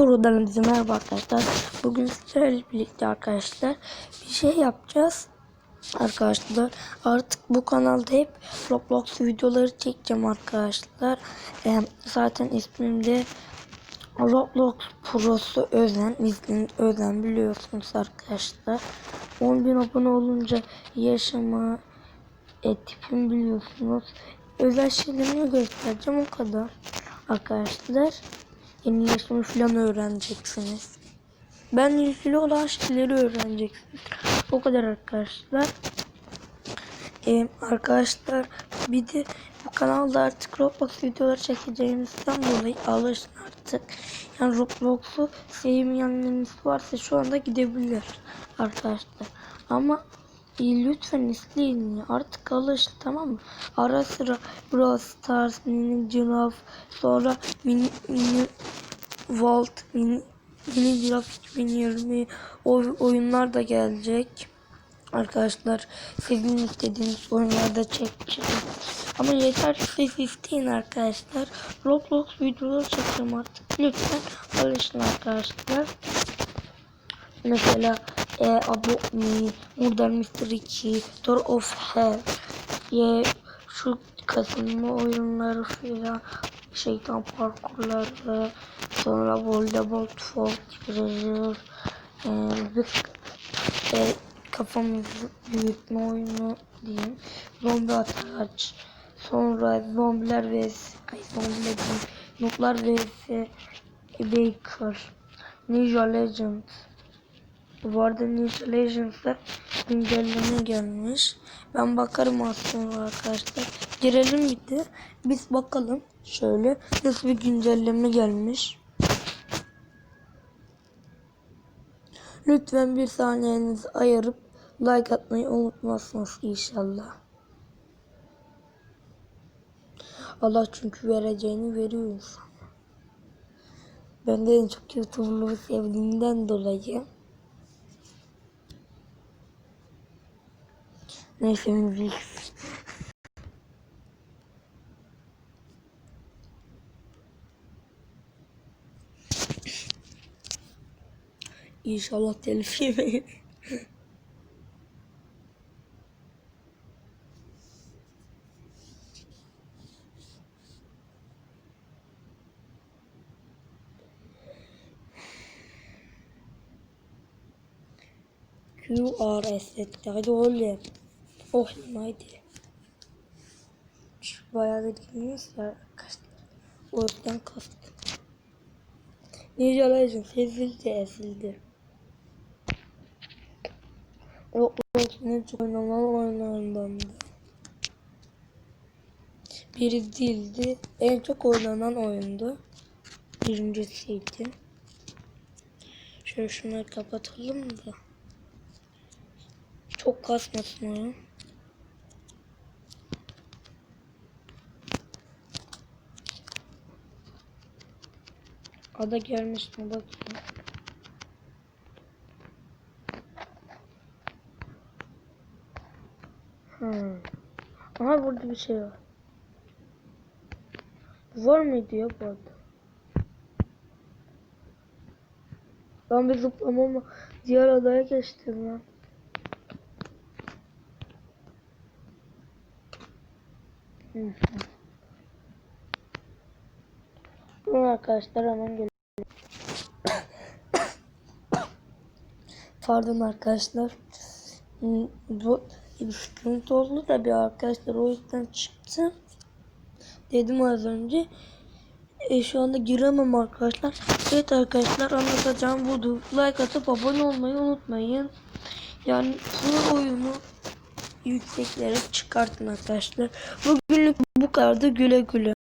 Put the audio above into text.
Herkese merhaba arkadaşlar. Bugün sizlerle birlikte arkadaşlar bir şey yapacağız. Arkadaşlar artık bu kanalda hep Roblox videoları çekeceğim arkadaşlar. Ee, zaten ismimde Roblox Pro'su Özen, ismim Özen biliyorsunuz arkadaşlar. 10.000 abone olunca yaşamı e, tipim biliyorsunuz. Özel şeylerimi göstereceğim o kadar. Arkadaşlar yeni yaşamı falan öğreneceksiniz. Ben ilgili olan şeyleri öğreneceksiniz. O kadar arkadaşlar. Ee, arkadaşlar bir de bu kanalda artık Roblox videoları çekeceğimizden dolayı alışın artık. Yani Roblox'u sevmeyenleriniz varsa şu anda gidebilir arkadaşlar. Ama e, lütfen izleyin ya. Artık alışın tamam mı? Ara sıra Brawl Stars, Mini Giraffe, sonra Mini, mini Vault, Mini, mini Giraffe 2020 oy, oyunlar da gelecek. Arkadaşlar sizin istediğiniz oyunlarda çekeceğim. Ama yeter ki siz isteyin arkadaşlar. Roblox videoları çekeceğim artık. Lütfen alışın arkadaşlar. Mesela e, About Me, Modern Mystery 2, Door of Hell, ye, şu kazanma oyunları filan, şeytan parkurları, sonra Voldemort Fall, Treasure, e, bir, e, kafamızı büyütme oyunu diyeyim, zombi ataç, sonra zombiler vs, ay zombiler değil, nuklar vs, Baker, Ninja Legends, bu arada Ninja Legends'da güncelleme gelmiş. Ben bakarım aslında arkadaşlar. Girelim de. Biz bakalım. Şöyle nasıl bir güncelleme gelmiş. Lütfen bir saniyenizi ayırıp like atmayı unutmazsınız inşallah. Allah çünkü vereceğini veriyor insan. Ben de en çok YouTuber'lığı sevdiğimden dolayı Neyse müzik. İnşallah telif yemeyin. QRS hadi oğlum. Oh haydi. Bayağı da dinliyoruz ya arkadaşlar. O yüzden kastım. Ninja Legends ezildi ezildi. Roblox'un en çok oynanan oyunlarındandı. Biri değildi. En çok oynanan oyundu. Birincisiydi. Şöyle şunları kapatalım da. Çok kasmasın oyun. Ada gelmiş mi bakayım. Hmm. Aha burada bir şey var. Var mıydı ya bu? Ben bir zıplamama diğer adaya geçtim lan. Hı. Dur arkadaşlar hemen geliyorum. Pardon arkadaşlar. Hmm, Bu sıkıntı oldu da bir arkadaşlar o yüzden çıktı. Dedim az önce. E, şu anda giremem arkadaşlar. Evet arkadaşlar anlatacağım budur. Like atıp abone olmayı unutmayın. Yani bu oyunu yükseklere çıkartın arkadaşlar. Bugünlük bu kadar da güle güle.